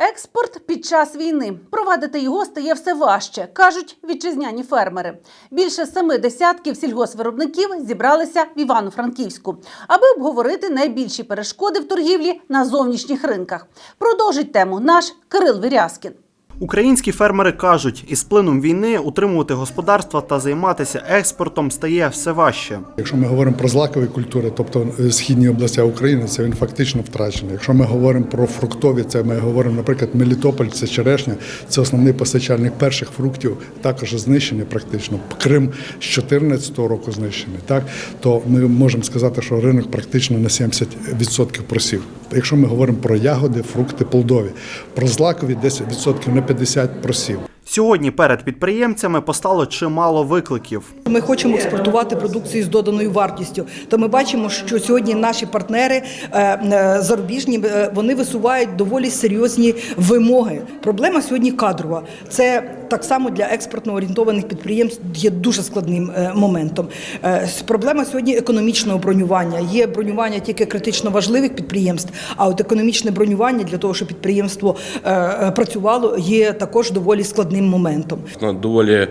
Експорт під час війни провадити його стає все важче, кажуть вітчизняні фермери. Більше семи десятків сільгосвиробників зібралися в Івано-Франківську, аби обговорити найбільші перешкоди в торгівлі на зовнішніх ринках. Продовжить тему наш Кирил Вірязкін. Українські фермери кажуть, із плином війни утримувати господарства та займатися експортом стає все важче. Якщо ми говоримо про злакові культури, тобто е, східні області України, це він фактично втрачений. Якщо ми говоримо про фруктові, це ми говоримо, наприклад, Мелітополь, це черешня, це основний постачальник перших фруктів, також знищений практично. Крим з 2014 року знищений. Так то ми можемо сказати, що ринок практично на 70% просів. Якщо ми говоримо про ягоди, фрукти, плодові, про злакові 10% на 50% просів. Сьогодні перед підприємцями постало чимало викликів. Ми хочемо експортувати продукцію з доданою вартістю. То ми бачимо, що сьогодні наші партнери е, е, зарубіжні е, вони висувають доволі серйозні вимоги. Проблема сьогодні кадрова. Це так само для експортно орієнтованих підприємств є дуже складним е, моментом. Е, Проблема сьогодні економічного бронювання. Є бронювання тільки критично важливих підприємств, а от економічне бронювання для того, щоб підприємство е, працювало, є також доволі складним моментом. Доволі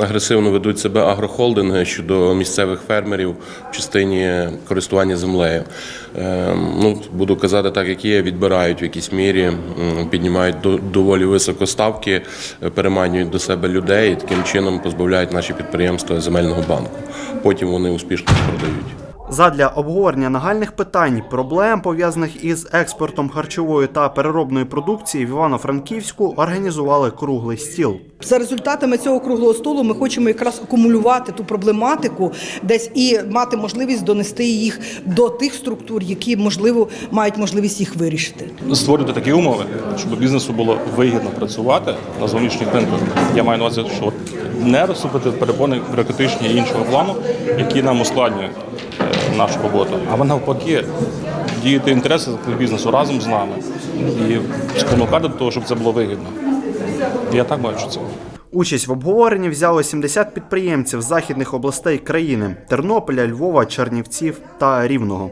агресивно ведуть себе агрохолдинги щодо місцевих фермерів в частині користування землею. Ну, буду казати так, як є, відбирають в якійсь мірі, піднімають до, доволі високо ставки, переманюють до себе людей і таким чином позбавляють наші підприємства земельного банку. Потім вони успішно продають. Задля обговорення нагальних питань, проблем пов'язаних із експортом харчової та переробної продукції в Івано-Франківську організували круглий стіл. За результатами цього круглого столу ми хочемо якраз акумулювати ту проблематику, десь і мати можливість донести їх до тих структур, які можливо мають можливість їх вирішити. створювати такі умови, щоб бізнесу було вигідно працювати на зовнішніх ринках. Я маю на увазі, що не розсупити перепони бюрократичні і іншого плану, які нам ускладнюють е, нашу роботу. А навпаки діяти інтереси бізнесу разом з нами і спонукати до того, щоб це було вигідно. Я так бачу це. Участь в обговоренні взяли 70 підприємців з західних областей країни Тернополя, Львова, Чернівців та Рівного.